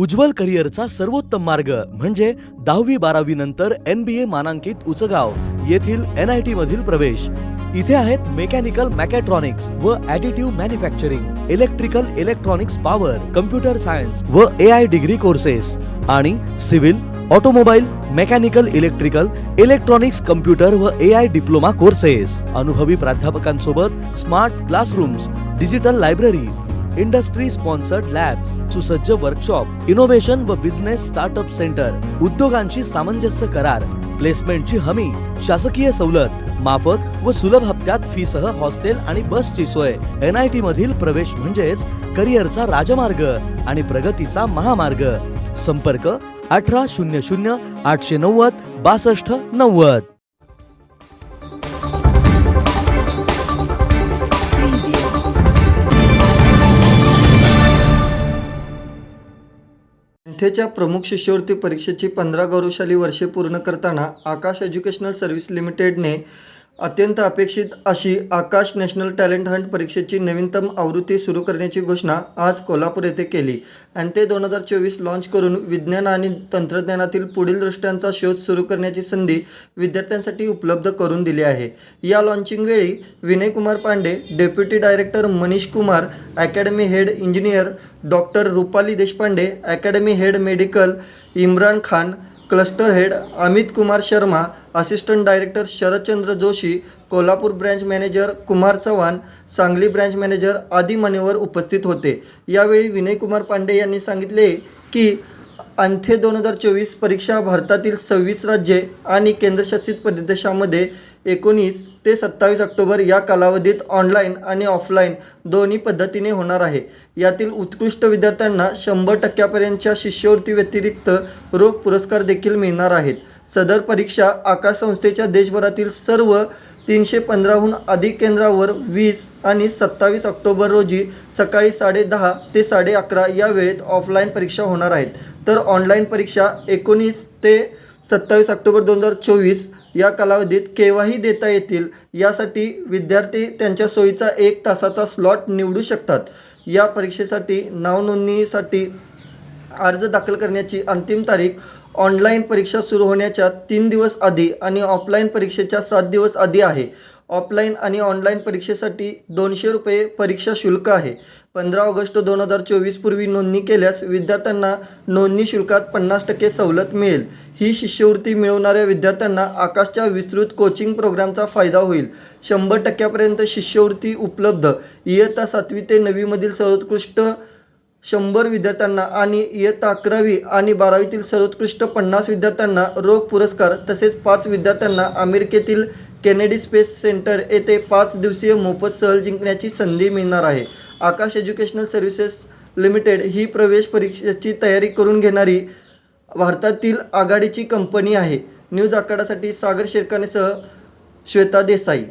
उज्ज्वल करिअरचा सर्वोत्तम मार्ग म्हणजे दहावी बारावी नंतर एन बी ए मानांकित उचगाव येथील एन आय टी मधील प्रवेश. इथे आहेत मेकॅनिकल मॅकॅट्रॉनिक्स व additive manufacturing electrical electronics power computer science व ए आय डिग्री कोर्सेस आणि civil automobile mechanical electrical electronics computer व ए आय डिप्लोमा कोर्सेस. अनुभवी प्राध्यापकांसोबत smart classrooms digital library industry sponsored labs सुसज्ज वर्कशॉप इनोव्हेशन व business startup centre उद्योगांची सामंजस्य करार प्लेसमेंटची हमी शासकीय सवलत माफक व सुलभ हप्त्यात फीसह हॉस्टेल आणि बसची सोय एन आय टी मधील प्रवेश म्हणजेच करिअरचा राजमार्ग आणि प्रगतीचा महामार्ग. संपर्क अठरा शून्य शून्य आठशे नव्वद बासष्ट नव्वद. संस्थेच्या प्रमुख शिष्यवृत्ती परीक्षेची पंधरा गौरवशाली वर्षे पूर्ण करताना आकाश एज्युकेशनल सर्व्हिस लिमिटेडने अत्यंत अपेक्षित अशी आकाश नॅशनल टॅलेंट हंट परीक्षेची नवीनतम आवृत्ती सुरू करण्याची घोषणा आज कोल्हापूर येथे केली. आणि ते दोन हजार चोवीस लॉन्च करून विज्ञान आणि तंत्रज्ञानातील पुढील दृष्ट्यांचा शोध सुरू करण्याची संधी विद्यार्थ्यांसाठी उपलब्ध करून दिली आहे. या लाँचिंगवेळी Vinaykumar Pande deputy director Manish Kumar academy head engineer doctor Rupali Deshpande academy head medical Imran Khan cluster head Amit Kumar Sharma assistant director Sharadchandra Joshi Kolhapur branch manager Kumar Chavan Sangli branch manager आदी मान्यवर उपस्थित होते. यावेळी विनयकुमार पांडे यांनी सांगितले की अंथे दोन हजार चोवीस परीक्षा भारतातील सव्वीस राज्ये आणि केंद्रशासित प्रदेशामध्ये एकोणीस ते सत्तावीस ऑक्टोबर या कालावधीत ऑनलाईन आणि ऑफलाईन दोन्ही पद्धतीने होणार आहे. यातील उत्कृष्ट विद्यार्थ्यांना शंभर टक्क्यापर्यंतच्या शिष्यवृत्ती व्यतिरिक्त रोख पुरस्कार देखील मिळणार आहेत. सदर परीक्षा आकाश संस्थेच्या देशभरातील सर्व तीनशे पंधराहून अधिक केंद्रावर वीस आणि सत्तावीस ऑक्टोबर रोजी सकाळी साडेदहा ते साडे अकरा या वेळेत ऑफलाईन परीक्षा होणार आहेत. तर ऑनलाईन परीक्षा एकोणीस ते सत्तावीस ऑक्टोबर दोन हजार चोवीस या कालावधीत केव्हाही देता येतील यासाठी विद्यार्थी त्यांच्या सोयीचा एक तासाचा स्लॉट निवडू शकतात. या परीक्षेसाठी नावनोंदणीसाठी अर्ज दाखल करण्याची अंतिम तारीख ऑनलाईन परीक्षा सुरू होण्याच्या तीन दिवस आधी आणि ऑफलाईन परीक्षेच्या सात दिवस आधी आहे. ऑफलाईन आणि ऑनलाईन परीक्षेसाठी दोनशे रुपये परीक्षा शुल्क आहे. पंधरा ऑगस्ट दोन हजार चोवीसपूर्वी नोंदणी केल्यास विद्यार्थ्यांना नोंदणी शुल्कात पन्नास टक्के सवलत मिळेल. ही शिष्यवृत्ती मिळवणाऱ्या विद्यार्थ्यांना आकाशच्या विस्तृत कोचिंग प्रोग्रामचा फायदा होईल. शंभर टक्क्यापर्यंत शिष्यवृत्ती उपलब्ध. इयत्ता सातवी ते नववीमधील सर्वोत्कृष्ट शंभर विद्यार्थ्यांना आणि इयत्ता अकरावी आणि बारावीतील सर्वोत्कृष्ट पन्नास विद्यार्थ्यांना रोख पुरस्कार तसेच पाच विद्यार्थ्यांना अमेरिकेतील केनेडी स्पेस सेंटर येथे पाच दिवसीय मोफत सहल जिंकण्याची संधी मिळणार आहे. आकाश एज्युकेशनल सर्व्हिसेस लिमिटेड ही प्रवेश परीक्षेची तयारी करून घेणारी भारतातील आघाडीची कंपनी आहे. न्यूज आखाडासाठी सागर शेरकानेसह श्वेता देसाई.